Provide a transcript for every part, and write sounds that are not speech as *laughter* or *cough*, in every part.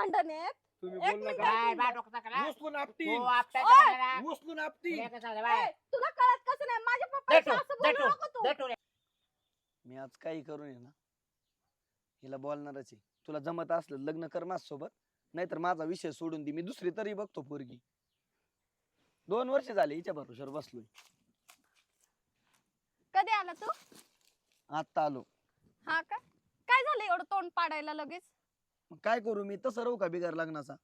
भांडण आहेत तुम्ही एक बोलला मिनिट. का? काय बा डोकं टाकला? उचलून आपटी हो, आपटा ओय! टाकला. उचलून आपटी तुला कसं झालं बाय? ए, तुला कळत कसं नाही? माझ्या देतो, पप्पाशी असं बोलू देतो, नको तू. देतो. रे. मी आज काही करून ये ना. हिला बोलणारच आहे. तुला जमत असलं लग्न कर माझ सोबत नाहीतर माझा विषय सोडून दे. मी दुसरी तरी बघतो पोरगी. दोन वर्ष झाले हिच्या भरोश्यावर बसलोय. कधी आला तू? आत्ता आलो. हा का? काय झालं एवढं तोंड पाडायला लगेच? मग काय करू? मी तसं राहू का बिगार लग्नाचा?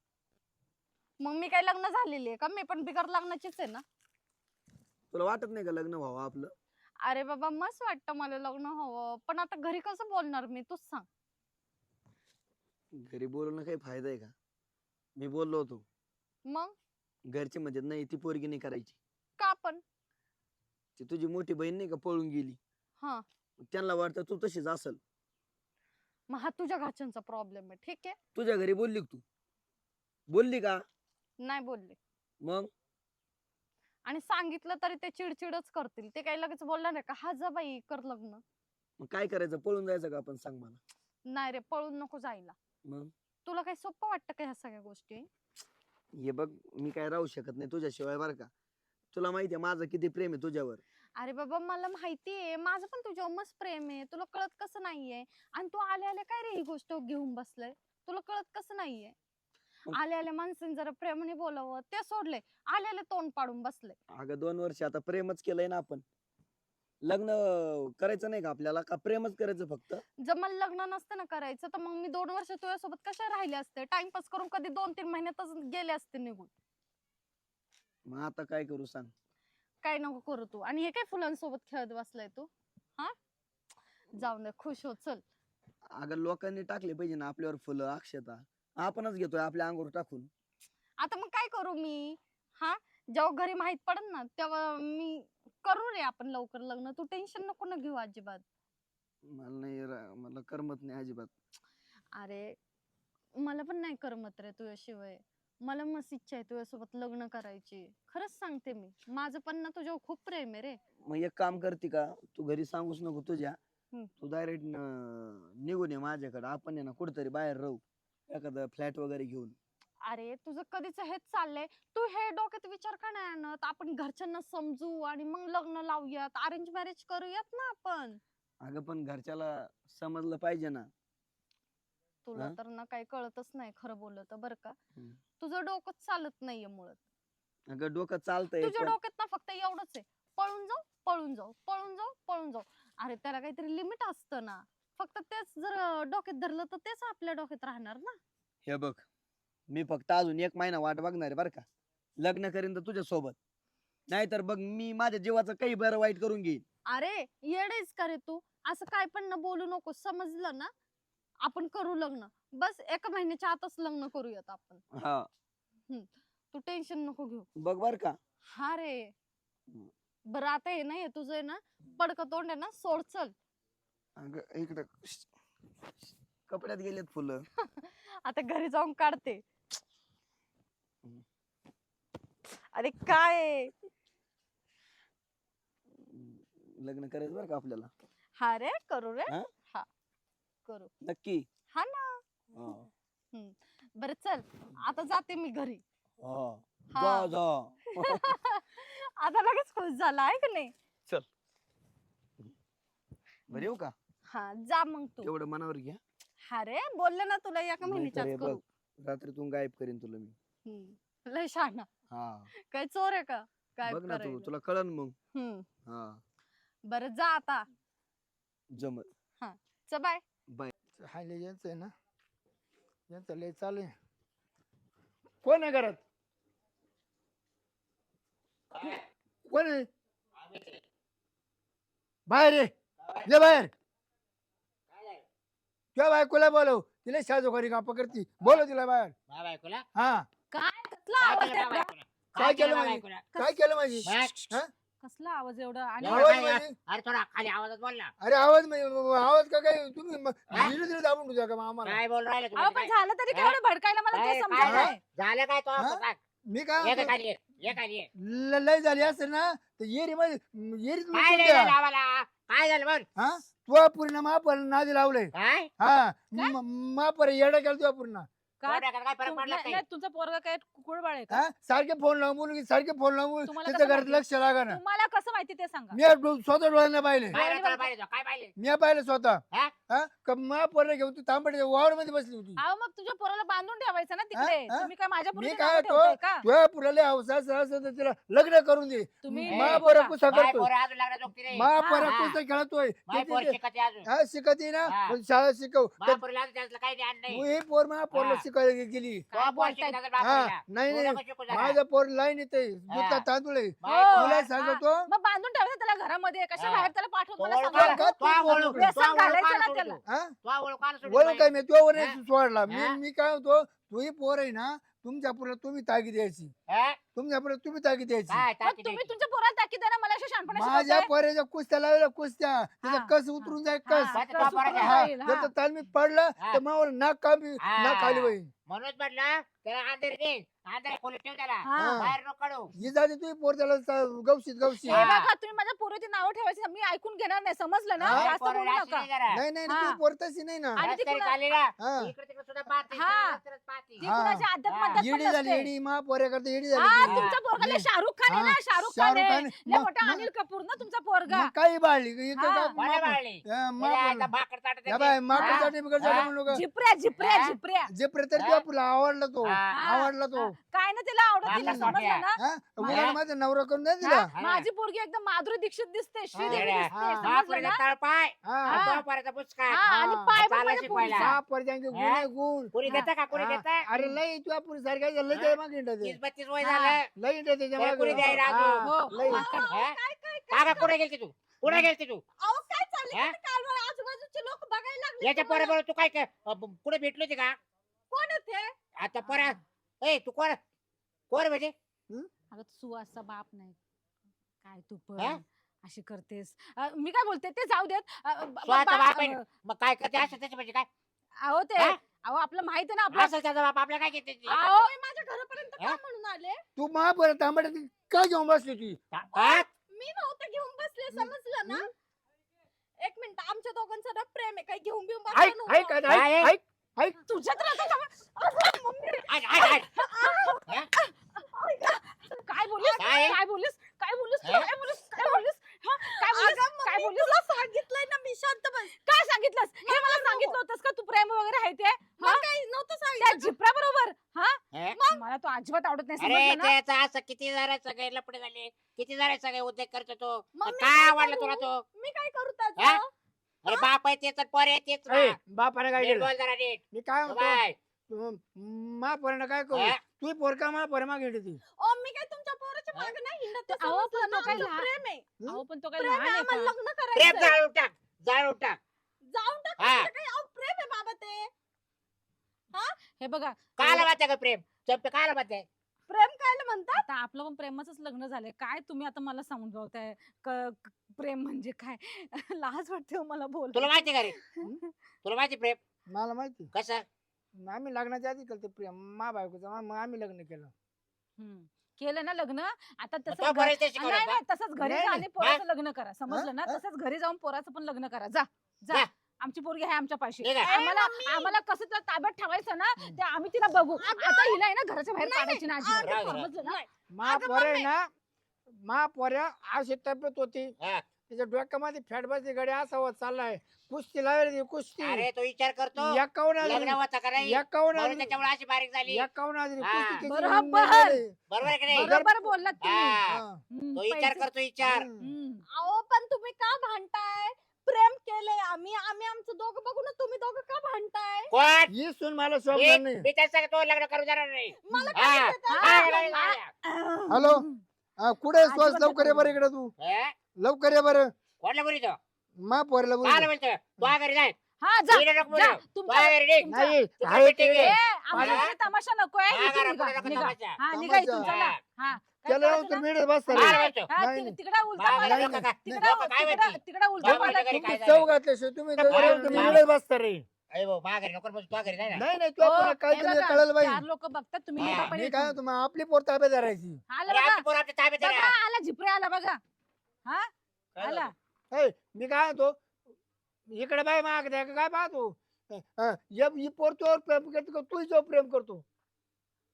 मग मी काय लग्न झालेली आहे का? मी पण बिगर लग्नाचीच आहे ना. तुला वाटत नाही का लग्न व्हावं आपलं? अरे बाबा मस्त वाटतं मला लग्न हवं पण आता घरी कसं बोलणार मी? तूच सांग. घरी बोलून काही फायदा आहे का? मी बोललो होतो. मग? घरचे म्हणजे नाही ती पोरगी नाही करायची. का पण? ती तुझी मोठी बहीण नाही का पळून गेली? हा. त्यांना वाटतं तू तशीच असल. मग हा तुझ्या घरच्यांचा प्रॉब्लेम आहे ठीक आहे? तुझ्या घरी बोलली का तू? बोलली का? नाही बोलले. मग? आणि सांगितलं तरी ते चिडचिडच करतील. ते काही लगेच बोलणार नाही का हा जा बाई कर लग्न. मग काय करायचं? पळून जायचं का आपण सांग मला? नाही रे पळून नको जायला. मग? तुला काही सोपं वाटतं का ह्या सगळ्या गोष्टी? हे बघ मी काय राहू शकत नाही तुझ्याशिवाय बरं का. तुला माहिती आहे माझं किती प्रेम आहे तुझ्यावर. अरे बाबा मला माहिती आहे. माझं पण तुझ्यावर मस्त प्रेम आहे. तुला कळत कसं नाहीये? आणि तू आले आले काय रे ही गोष्ट घेऊन बसलाय? तुला कळत कसं नाहीये? मग- आले आले माणसाने जरा प्रेमाने बोलावं ते सोडले आले आले तोंड पाडून बसले अगं दोन वर्ष आता प्रेमच केलंय ना आपण. लग्न करायचं नाही का आपल्याला? का प्रेमच करायचं फक्त? जर मला लग्न नसतं ना करायचं तर मग मी दोन वर्ष तुझ्यासोबत कशा राहिले असते टाइमपास करून कधी दोन तीन महिन्यातच गेले असते निघून. मग आता काय करू सांग? काय नको करू तू. आणि हे काय फुलांसोबत खेळत बसलाय तू? हा? जाऊन दे खुश हो चल. अगं लोकांनी टाकले पाहिजे ना आपल्यावर फुलं अक्षता. आपणच घेतोय आपल्या अंगावर टाकून. आता मग काय करू मी? हा? जेव्हा घरी माहीत पडन ना तेव्हा मी करू रे आपण लवकर लग्न. तू टेन्शन नको ना घेऊ अजिबात. मला नाही रा- मला करमत नाही अजिबात. अरे मला पण नाही करमत रे तुझ्याशिवाय. मला मस्त इच्छा आहे तुझ्यासोबत लग्न करायची. खरंच सांगते मी. माझं पण ना तुझ्यावर खूप प्रेम आहे रे. मग एक काम करते का? तू घरी सांगूच नको तुझ्या. हम्म. तू डायरेक्ट निघून ये माझ्याकडे. आपण आहे ना कुठेतरी बाहेर राहू. एखादं फ्लॅट वगैरे घेऊन. अरे तुझं कधीच हेच चाललंय. तू हे डोक्यात विचार का नाही आणत? आपण घरच्यांना समजू आणि मग लग्न लावूयात. अरेंज मॅरेज करूयात ना आपण. अगं पण घरच्याला समजलं पाहिजे ना. तुला? तर ना काही कळतच नाही खरं बोललं तर बरं का? हम्म. तुझं डोकंच चालत नाहीये मुळात. अगं डोकं चालतंय तुझ्या पण- डोक्यात ना फक्त एवढंच आहे. पळून जाऊ पळून जाऊ पळून जाऊ पळून जाऊ. अरे त्याला काहीतरी लिमिट असतं ना. फक्त तेच जर डोक्यात धरलं तर तेच आपल्या डोक्यात राहणार ना. हे बघ मी फक्त अजून एक महिना वाट बघणार आहे बरं का. लग्न करीन तर तुझ्या सोबत. नाहीतर बघ मी माझ्या जीवाचं काही बरं वाईट करून घेईन. अरे येडेच का रे तू? असं काय पण ना बोलू नको. समजलं ना? आपण करू लग्न. बस एका महिन्याच्या आतच लग्न करूयात आपण. हा. तू टेन्शन नको घेऊ. बघ बर का. हा रे. बरं आता हे नाही तुझं आहे ना. पडकं तोंड आहे ना सोड चल. अगं इकडं. कपड्यात गेलेत फुलं. *laughs* आता घरी जाऊन काढते. अरे काय? लग्न करायचं बरं का आपल्याला? हा रे करू रे. हा? करू. नक्की. हा ना. हा. बरं चल. आता जाते मी घरी. हा. हा. जा जा. *laughs* आता लगेच खुश झाला आहे का नाही? बरं येऊ का? हा जा मग तू. तेवढं मनावर घ्या. हा रे बोलले ना तुला एका नाहीतर हे करू. बघ रात्रीतून गायब करीन तुला मी. हम्म. लय शहाणा. हा. काय चोर आहे का? काय बघ ना तू करायला? तुला कळन मग. हम्म. हा. बरं जा आता. जमत च बाय. हायले यांचं आहे ना? यांचं लय चालू आहे. कोण आहे घरात? कोण आहे? बाहेर ये. ये बाहेर. तुझ्या बायकोला बोलव. तिला साजोकारी का पकडती बोलव तिला बाहेर? हा. काय? कसला काय आवाज केलं आहे? काय माझी? काय केलं माझी? हा? कसला आवाज एवढा? आणि एवढा काय म्हणजे? अरे थोडा खाली आवाजात बोल ना. अरे आवाज म्हणजे आवाज का काय? तुम्ही म- हा? धीरे धीरे दाबून तुझ्या का आम्हाला. काय बोल राहिले अहो, पण झालं तरी? केवढं भडकायला मला काय- ते काय समजत झालं? नाही. झालं काय तो? हा? सांग. मी ये काय का खाली ये, ये खाली ये. ल- लय झाली असेल ना तर येरी मध्ये येरीत काय. झालं आम्हाला? काय झालं बोल? हा? तुझा पूर्ण महापर नादी लावलंय. काय? हा? म- महापर येडा केला तुझा पूर्ण काय काय काय फरक तुम- पडला नाही काही नाही, तुमचा पोरगा काय कुकुळबाळ आहे का हा? सारखे फोन लावून बोलू की सारखे फोन लावून. तुम्हाला त्याच्या कसं घरात माहिती? लक्ष लागा ना तुम्हाला कसं माहिती ते सांगा मी डो- स्वतः डोळ्यांना पाहिले बघ- पाहिले तो? काय पाहिले मी पाहिलं स्वतः हा? हा का मा पोरं घेऊन तू तांबडे वावर मध्ये बसली होती अहो मग तुझ्या पोराला बांधून ठेवायचं ना तिकडे हा? तुम्ही काय माझ्या मी काय तो का तुझ्या पुराले अवसास असं तर तिला लग्न करून दे तुम्ही मा. पोरं कुसा करतो पोरं अजून लागणार जोगती रे मा हा, पोरं हा. कुसा खेळतोय पोर ते- शिकते अजून हा शिकती ना हा. पण शाळा शिकव माय पोरीला अजून त्यातलं काही ध्यान नाही ही पोर मा पोरला हा. गेली तो काय हा. नाही तू नाही. माझं पोर लाईन येते हा. तांदूळ आहे हो. तुला हा. सांगतो मग बांधून ठेवायचं त्याला घरामध्ये कशा हा. बाहेर त्याला पाठवत तो मला सांगा. का? तो ओळख- तू तो व्यसन ओळख घालायचं आला ना सोडून त्याला. तू. हा तो ओळख आला सोडून बोलू काय. मी तुझ्यावर हा? सोडला मी हा? मी काय होतो तुही पोर आहे ना तुमच्या पोरला तुम्ही तागी द्यायची हा? तुमच्या पोरला तुम्ही तागी द्यायची काय मग टाकी तुम्ही द्यायची? तुमच्या पोराला ना मला अशा शहाणपणा माझ्या शिकवताय. पोऱ्याच्या कुस्त्या लावल्या कुस्त्या त्याचा हा. कस उतरून जाय हा, कस कस बापाला उतरून हा जाईल, जर. तर तालमीत पडलं हा. तर मावर नाक कापी हा. नाक खाली बाई म्हणूनच म्हटलं त्याला आंधळी दे आंधळी खोलीत ठेव त्याला हा. बाहेर नको काढू ही जाते तुम्ही पोर त्याला गवशीत गवशी हे हा. बघा तुम्ही माझ्या पोरीची नावं ठेवायची मी ऐकून घेणार नाही समजलं ना हा. जास्त पोरं बोलू राशी नका नाही. नाही नाही हा. पोर तशी नाही ना आणि ती रस्त्याने कुणा- चालली ना, हा इकडे तिकडे सुद्धा पाहते, हा. रस्त्यानेच पाहते. ती हा. कुणाच्या अध्यात्मात येडी झाली येडी मा पोऱ्या करता येडी हा झाली ती. ये. शाहरुख खान आहे ना हा, शाहरुख खान शाहरुख आहे खान लय मग- मोठा मग- अनिल कपूर ना तुमचा पोरगा मग काही बाळली इथं हा. का- बाळली? हा, मा त्याला. आता भाकर या हा. हा. झिपऱ्या झिपऱ्या हा? झिपऱ्या जे. बापूला आवडला तो हा. आवडला तो काय ना तिला आवडत तिला. समजलं ना हा माझा नवरा करून नाही दिला हा. माझी पोरगी एकदम माधुरी दीक्षित दिसते श्रीदेवी हा. दिसते हा. समजलं बापरे, ना तळपाय हा हा. बापाऱ्याचा बुचका हा आणि हा. पाय पण चालायला माझ्या शिकवायला. पोरीचा. सहा पर्यंत गुण हा? आहे, गुण देता का कुणी हा. देता अरे लई तुझ्या पुरी सारखा लई हा? काय मागे तीस. बत्तीस वय हा. झालं त्याच्या. द्यायला हा? हो. लई. हा? काका कुठे गेलती तू कुठे गेलती तू अहो, काय चाललंय? हा? आता कालवर आजूबाजूचे लोक बघायला लागले याच्या तुम्हाला. बरोबर तू काय कुठे भेटली होती का कोण आहे ते? आता परत ए तू कोण? कोण म्हणजे? अगं सुवासचा बाप नाही. काय तू हा? पण अशी करतेस? अ, मी काय बोलते? ते जाऊ देत. अ, ब- ब- स्वतःचा बा- बाप आहे. अ, मग काय करते? असं त्याच्या म्हणजे काय? अहो ते हा? अहो आपलं माहीत आहे ना आपलं. असं त्याचा बाप आपल्या काय घेते ती? अहो. माझ्या घरापर्यंत हा? म्हणून आले? तू महापर्यंत तांबड्या ती काय घेऊन बसली ती का- हा? मी नव्हतं घेऊन बसले समजलं ना? एक मिनिट आमच्या दोघांचं ना प्रेम आहे. काही घेऊन बिऊन ऐक बसलं ऐक नव्हतं. ऐक, काय आहे? ऐक. ऐक. तुझ्या तर आता सम- अगं, मम्मी. ऐक, ऐक, ऐक. काय बोलीस काय? काय बोलीस काय बोलीस तू? हा? काय बोलीस काय बोलीस हा? काय बोलीस काय बोलीस तुला सांगितलंय ना मी शांत बस. काय सांगितलंस? हे मला सांगितलं होतंस का? तू प्रेम वगैरे आहे ते? काय? नव्हतं सांगितलं. झिपरा बरोबर हा? हा? मला तो अजिबात आवडत नाही अरे समजलं ना? त्याचा असं किती जरा सगळे लपडे झाले किती जरा सगळे उद्योग करतो तो. मग मी काय काय आवडलं करू? तुला तो? मी काय करू हा? त्याचं? अरे बाप आहे तेच पोर आहे तेच ऐ, बापाने काय नीट केलं? बोल जरा नीट. मी काय म्हणतो? बाय. महापर्यंत काय करू? हा? तू पोर का महापर्यंत मागे हिंडती ओ मी काय तुमच्या पोराच्या हा? मागे नाही हिंडत? तो- ते अहो, पण समजलं ना, तो काय आमचं लहान- प्रेम आहे. अहो पण तो काय प्रेम लहान आहे आहे आम्हाला का? लग्न प्रेम करायचं जाळून टाक जाळून टाक. जाऊन टाक हा. असं काही अहो, प्रेम आहे बाबा ते. हे? बघा काला माहिती का प्रेम. चंपे काला माहिती प्रेम काय म्हणतात? आता आपलं पण प्रेमाचंच लग्न झालंय. काय तुम्ही आता मला समजावताय क- क- प्रेम म्हणजे काय? *laughs* लाज वाटते हो मला बोल तुला माहिती का रे? *laughs* तुला माहिती प्रेम? मला माहिती. कसं? आम्ही लग्नाच्या आधी केलं ते प्रेम. मा बायकोचं मग आम्ही लग्न केलं. केलं ना लग्न? आता मग तसंच तो घर- बरेच ते नाही तसंच घरी नाही, जा. आणि पोराचं लग्न करा. समजलं ना? हा? तसंच घरी जाऊन पोराचं पण लग्न करा. जा. जा. जा. आमची पोरगी आहे आमच्या पाशी. ठीक आहे. आम्हाला. आम्हाला कसं तिला ताब्यात ठेवायचं ना ते आम्ही तिला बघू. आता हिला आहे ना घराच्या बाहेर नाही, काढायची ना राहू दे, राहू समजलं ना? महापोर आहे ना महापोऱ्या अशी तब्येत होती. हा. तिच्या डोक्यामध्ये फॅट बसली गडी असा होत चाललाय. कुस्ती लावली कुस्ती. अरे तो विचार करतो. एकावन्न लग्न आली होतं का नाही? एकावन्न म्हणून आली त्याच्यामुळे अशी बारीक झाली. एकावन्न आली हा. कुस्ती त्याची बरोबर. निघाली. बरोबर आहे की नाही? बरोबर बोललात तुम्ही. हा. हम्म, तो विचार पैसे- करतो विचार. हम्म. हम्म. अहो पण तुम्ही का भांडताय? प्रेम केलंय आम्ही आम्ही आमचं दोघं बघू ना तुम्ही दोघं का भांडताय कोण ही सून मला मी नाही मी त्याच्या तो लग्न करू नाही हा. हा. हॅलो हा, कुठे आहेस तू आज? लवकर ये नको. बरं इकडे तू हा? लवकर ये बरं कोणला बोली तो महापोऱ्याला काय बोल म्हणतो तो घरी जाय हा जा इकडे नको जा बोलू. तुमच्या तो घरी निघ. तुमच्या- नाही तुझं आहे ते. ए, हा? घरी तमाशा नको आहे हा, इथून घरा निघा, निघा. तमाशा. हा निघा तमाशा. इथून चला हा. त्याला तर? मिळत बाहेर नाही. तिकडं उलटा बाहेर का? काय तिकडं- माहिती? तिकडं उलटा बाहेर पालट- घरी काय तुम्ही झालं? चव घातल्याशिवाय तुम्ही दोघं. मिळत बसता रे अरे भाऊ माघारी नको बसू तो घरी जाय ना नाही नाही हो, काय हे केलं बघा, कळलं लोक बघतात तुम्ही हा, मी आपली पोर ताब्यात धरायची आला अरे बघा आमची पोरं आमच्या ताब्यात आहे बघा ना. आला झिपरे आला बघा हा आला? हे, मी काय म्हणतो इकडे बाय माग द्या काय पाहतो या- ही पोर तुझ्यावर प्रेम करते का तू हिच्यावर प्रेम करतो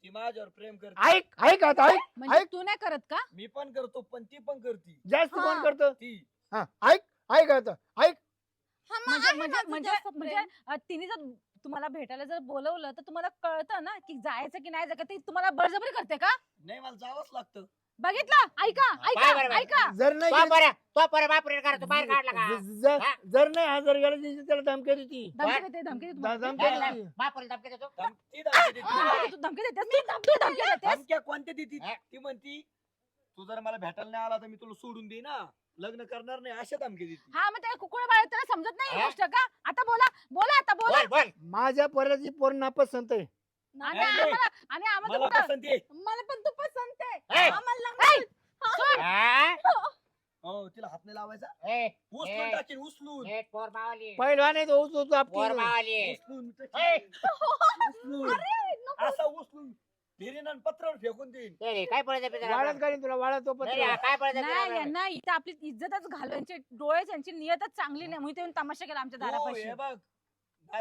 ती माझ्यावर प्रेम करते. ऐक ऐक आता ऐक म्हणजे ऐक. तू नाही करत का? मी पण करतो पण ती पण करती. जास्त कोण. करतं? ती. हा ऐक ऐक आता ऐक. हा, मग म्हणजे आहे म्हणजे माझं म्हणजे जास्त म्हणजे प्रेम. अ, तिने जर तुम्हाला भेटायला जर बोलवलं तर तुम्हाला कळतं ना की जायचं की नाही जायचं ती तुम्हाला बळजबरी करते का? नाही मला जावंच लागतं. बघितलं? ऐका बरं ऐका? ऐका. जर नाही तो गेली- बरं तो बरं बापरे करा तू बाहेर काढला का? ज- ज- हा? जर नाही हजार गेला तर त्याला धमकी देती. धमकी देते धमकी देते तुम्हाला. धमकी काय देती. बापरे धमकी देतो. धम- ती धमकी देते. तू धमकी देतेस? तू तू धमकी देतेस? धमक्या कोणत्या देती? हा? ती म्हणती तू जर मला भेटायला नाही आला तर मी तुला सोडून दे ना. लग्न करणार नाही अशा धमकी देती. हा मग त्या कुकुळ बाळ त्याला समजत नाही हा? गोष्ट का? आता बोला बोला आता बोला. बोल बोल. माझ्या पोराची पोर नापसंत आहे. आणि नाही, नाही. आम्हाला आणि आम्हाला मला कुठं- पसंत आहे. मला पण तू पसंत आहे! आम्हाला. हा? हो? तिला हात नाही लावायचा? ए, उचलून ए. टाकीन उचलून. नीट पोर मावली. पहिला नाही तो उचलू तू पोर आपली मावली उचलून ए. टाकीन. उचलून. अरे, नको. असा उचलून फिरीन आणि पत्रावर फेकून देईन. ते रे, काय पळत वाळत काढीन तुला वाळत तो नाही पत्र रे, काय नाही यांना इथं आपली इज्जतच घालवायची. डोळे त्यांची नियतच चांगली नाही. म्हणून ते येऊन तमाशा केला आमच्या हो, दारापाशी. हे बघ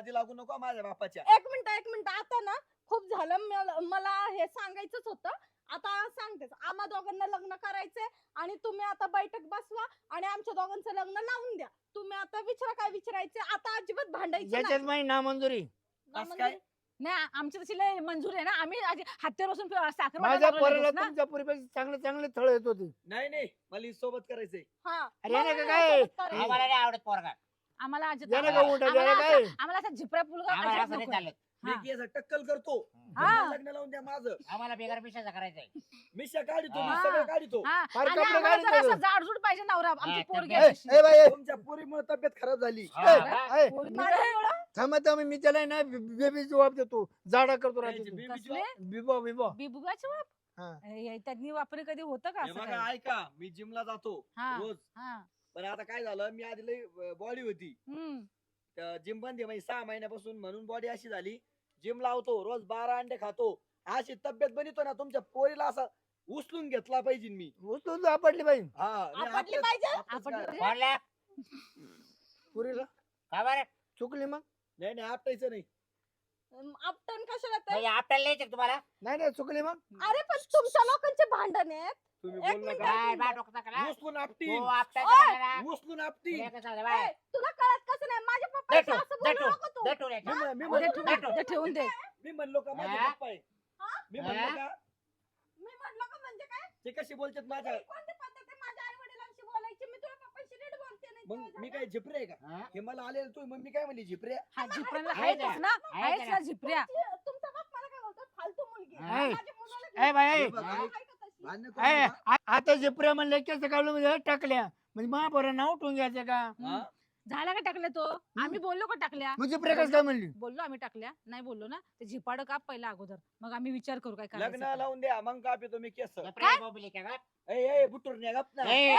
लागू नको माझ्या बापाच्या. एक मिनिट एक मिनिट. आता ना खूप झालं. मला- मला हे सांगायचंच होतं. आता सांगतेच. आम्हा दोघांना लग्न करायचंय आणि तुम्ही आता बैठक बसवा आणि आमच्या दोघांचं लग्न लावून द्या. तुम्ही आता विचारा काय विचारायचे आता अजिबात भांडायचं याच्यात नाही. माझी नामंजुरी. ना असं काय? म्हणजे- नाही आमची तशी लय मंजूर आहे ना. आम्ही आधी बसून साखर माझ्या पोराला तुमच्या पुरीपेक्षा चांगले चांगले थळ येत होते. नाही नाही. मला ही सोबत करायचंय. हा, अरे मला नाही का नाही काय? सोबत करायचं. आम्हाला नाही आवडत पोरगा. आम्हाला आज याने का उलटा आम्हाला काय असं- आम्हाला असं झिपऱ्या पुलगा आम्हाला अजिबात असं नाही नकोय. चालत. मी. की असं टक्कल करतो हा. लग्न लावून द्या माझं आम्हाला बेगर पिशाचा करायचंय मिशा काढितो मी हा. सगळं काढितो हा, फार आणि कपडे आम्हाला काढून जरा असं देतो. जाडजूड पाहिजे नवरा आमची हा, पोरगी ए, आहे तशी. ए बाई ए, तुमच्या पोरीमुळे तब्येत खराब झाली हा, ए, हा. ए, पोरगी- माझ्या एवढं थांबा थांबा मी त्याला आहे ना बेबी जबाब देतो जाडा करतो त्याची राहतो baby कसले? job. बिबो बिबो बिबुगाचे बाप हा. हे- त्यांनी वापर कधी होतं का हे असं बघा काही? ऐका मी जिमला जातो हा. रोज हा पण आता काय झालं मी आधी लई बॉडी होती हम्म जिम बंद आहे म्हणजे सहा महिन्यापासून म्हणून बॉडी अशी झाली जिम लावतो रोज बारा अंडे खातो. अशी तब्येत बनवतो ना तुमच्या पोरीला असा उचलून घेतला पाहिजे मी. उचलून आपटली हा पाहिजे? काय. पुरीला? का बरं? चुकली मग? नाही नाही आपटायचं नाही. अं, आपटण कशाला ते? म्हणजे आपल्याला तुम्हाला? नाही नाही चुकली मग. अरे पण तुमच्या लोकांचे भांडण आहेत. तुम्ही एक बोल मिनिट. नका काय बा डोकं टाकला? उचलून हो, आपटीन आपटायचं आपल्याला. उचलून आपटीन. तुला कसं झालं बाय? ए, तुला कळत कसं नाही? माझ्या पप्पाशी देतो, असं बोलू देतो, नको मी दे ठेवून. दे ठेवून दे मी म्हणलो का माझे हा? पप्पा आहे हा? मी म्हणलो हा? का मी म्हटलं का म्हणजे काय ते कशी बोलतात माझ्या कोणती पद्धत आहे माझ्या आई वडिलांशी बोलायची मी तुला पप्पाशी नीट बोलते नाही मग मी. काय झिपरे आहे का हा? हे मला आलेलं तू मग मी काय म्हणली झिपरे हा झिपऱ्याला आहे आहेच का? ना आहे आहेच का? ना झिपऱ्या तुमची- तुमचा बाप मला काय बोलतो फालतू मुलगी. माझ्या मुलाला ए बाई ए, बघ, आहे ऐक. का तशी? भांडणं करू ए, नका. आ- आता जे प्रेम म्हणले केस काढलं म्हणजे टाकल्या म्हणजे महापोरा नाव उठून घ्यायचं का हा? झाला का टाकल्या तो आम्ही बोललो का टाकल्या म्हणजे प्रकाश काय म्हणली बोललो आम्ही टाकल्या नाही बोललो ना ते झिपाड का पहिला अगोदर मग आम्ही विचार करू काय करायचं लग्न. लावून द्या मग का पितो मी केस का बुटूर ए, ए,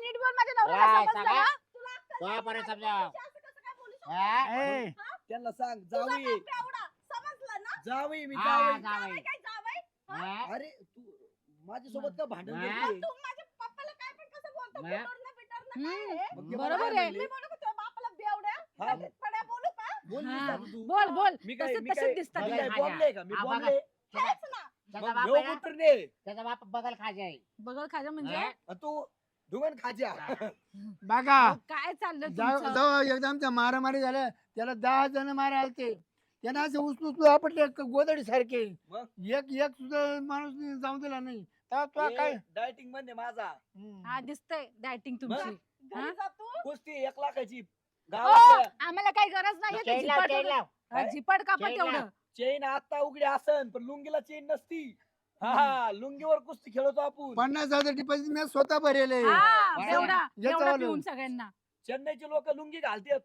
नीट बोल माझ्या नवऱ्याला वाय, समजलं सगळा? ना? तुला अक्कल तो नाही परत माझ्या समजाव. पप्पाशी असं कसं काय बोलू शकतो? हा? ए, त्यांना सांग तुझा जावई बाप एवढा, समजलं ना? जावई मी हा, जावई जावई. जावई काय जावई? हा? अरे तू माझ्यासोबत का भांडण हा? करते तू माझ्या पप्पाला काय पण कसं बोलतो? हा? बिटोरनं- बिटोरनं बरोबर आहे. बोलू? हा, बोलू हा. मी काय तसं- मी तसंच काय दिसतात मी ते. काय खाजा. बॉम्बले का मी हा, बॉम्बले तेच ना. त्याचा मग बाप ह्यो आहे ना? बुटूरने त्याचा बाप बगल खाजा आहे. खाजा म्हणजे हा? आणि तू बघा अहो, काय चाललं जाऊ तुमचं? जाऊ एकदा आमच्या मारामारी झाल्या त्याला दहा जण मारा आलते त्यांना असे उचलू आपटले गोदडी सारखे मग? एक एक सुद्धा माणूस जाऊन दिला नाही काय? डायटिंगमध्ये माझा. हम्म. हा दिसतंय डायटिंग तुमची. घरी हा? कुस्ती एक लाखाची. ओ, गावातल्या आम्हाला काही गरज नाही चेन लाव, चेन लाव. झिपाड कापा हो. चेन लाव. तेवढं चेन आता उघडी असन पण लुंगीला चेन नसती. हा हा लुंगीवर कुस्ती खेळतो आपण. पन्नास हजार डिपॉझिट मी स्वतः भरेले हा बरं. एवढा याचं एवढा वालं. पिऊन सगळ्यांना. चेन्नईचे लोक लुंगी घालतात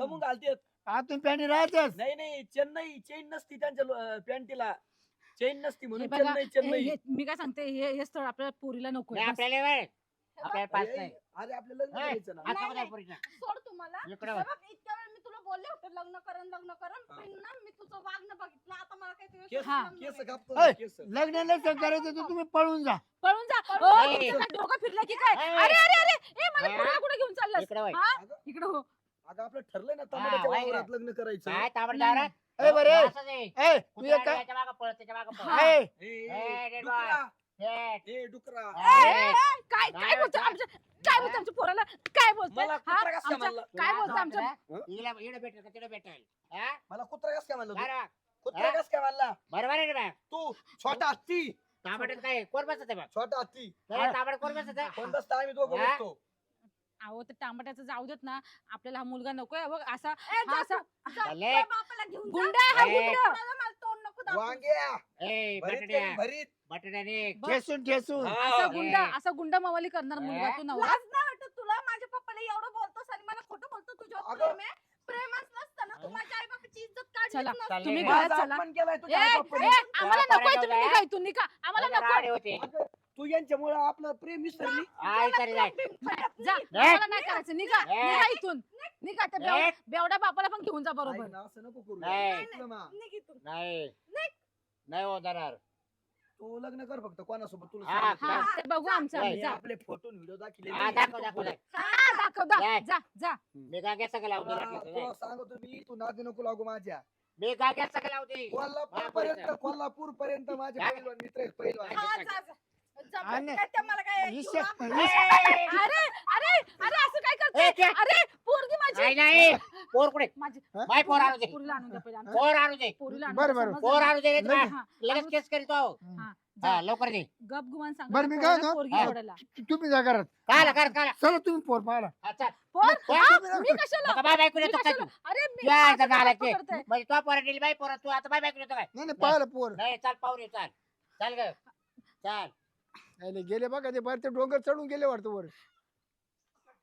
कमून घालतात. आतून पॅन्टी राहतेच. नाही नाही चेन्नई चेन नसती त्यांच्या पॅन्टीला. चेन नसती हे म्हणून बघा, चेन्नई हे- चेन्नई हे- मी काय सांगते हे हे स्थळ आपल्या पोरीला नको नाही, आपल्याला वेळ. आपल्याला पास नाही. अरे आपल्याला लग्न करायचं ना नाही, नाही. सोड तुम्हाला इकडे हे वळ. बघ, इतक्या वेळ मी तुला बोलले होते लग्न करण लग्न करण हा. पण ना मी तुझं वागणं बघितलं आता मला काही तुझ्याशी केस हा. संबंध केस नाही. कापतो ऐ, केस लग्न नसेल करायचं तर तुम्ही पळून जा पळून जा पळून ओ, जा. तुमचं काय डोकं फिरलं की काय. अरे अरे अरे ए मला हा? पोरीला कुठे घेऊन चाललास इकडे वळ. हा अगं, इकडे हो अगं आपलं ठरलंय ना तांबड्याच्या. वावरात लग्न करायचं काय ताबड नाही, दारात? ए बरे असंच आहे. ए तू कुत्रा एक काय याच्या मागं पळत, त्याच्या मागं पळत. हा. ए, ए, ए, ए, डुकरा. डुकरा. हे, ए, डुकरा. हे. काय काय काय बोलतो काय? आमच्या काय बोलतो आमच्या पोराला काय बोलतोय मला हा? कुत्रा कसं काय आमच्या- म्हणला काय बोलतो असं आमच्या वाटतं, हिला इकडं भेटेल का तिकडं भेटेल हा? मला कुत्रा कसं काय म्हणलं तू? बरं, कुत्रा हा? कसं काय म्हणला बरोबर आहे ना बा? तू छोटा हत्ती काय कोण बसत आहे बा? छोटा हत्ती कोण बसत आहे? कोण बसता आम्ही दोघं हा? बसतो अहो ते टामाट्याचं जाऊ देत ना आपल्याला हा मुलगा नकोय बघ असा हा असा. गुंडा आहे हा ए. गुंड मला मला तोंड नको दाखवू. वांग्या ए, भरीत बटाट्या, करीन, भरीत बटाट्याने. ठेसून ठेसून हा. असा गुंड. असा गुंड मवाली करणार मुलगा. तू नवरा लाज नाही वाटत तुला माझ्या पप्पाला एवढं बोलतोस आणि मला खोटं बोलतो तुझ्यावर अगं. प्रेम आहे प्रेमच नसतं ना तू माझ्या आई बाबाची इज्जत चला. काढलीच नसती. चालले. तुम्ही घरात माझा चला अपमान केलाय ए, तुझ्या आई-बापाने. ए, आम्हाला नकोय तुम्ही. निघा इथून निघा आम्हाला नको होते. अगं, तू यांच्यामुळे आपलं प्रेम विसरली. आई तरी जाय. जा आम्हाला नाही करायचं. निघा ए. निघा इथून. निघा त्या बेवड्या- बापाला पण घेऊन जा बरोबर. ऐक ना, असं नको करू. नाही. मा? नाही नाही हो जाणार. तू लग्न कर फक्त कोणासोबत तुला हा, सांगितलं. हा. ते बघू आमचं. आम्ही ए, जा. आपले फोटो व्हिडिओ दाखवले. हा, दाखव दाखव. हा. जा जा मी काय सगळं लावतो सांगतो मी तू नादी नको लागू माझ्या. मी काय सगळं लावते. कोल्हापूर पर्यंत. कोल्हापूर पर्यंत माझे? पहिलवान मित्र आहेत पहिलवान हा, जा, जा. जा, आणि- काय त्या? मला अरे अरे अरे असं काय करते ए, ते- अरे पोरगी नाही माझी नाही पोर कुठे? माझी हा? माय पोर आणू दे. पोरीला आणून द्या पहिले आमच्या. पोर आणू दे. पोरीला आणून बरं, द्या, बरं. समजलं पोर? आणू दे हा, लगेच केस करीत आहो. हा जा. लवकर दे गप गुमान सांगा बरं, मी त्या काय पोराला म्हणतो? पोरगी हा. सोडायला तुम्ही जा घरात. काला कर काला. चला तुम्ही पोर पाहिला हा, चल. पोर? हा, मी कशाला? बाय बायको मी येतो काय कशाला? तू अरे मी या इथं? म्हणजे तो पोरा दिली बाई पोरा तू आता बाय बायको येतो काय? नाही नाही पाहिलं पोर. नाही चाल पाहून ये चाल. चाल ग. चाल. नाही, नाही, गेले बघा ते बरं ते डोंगर चढून गेले वाटतं वर.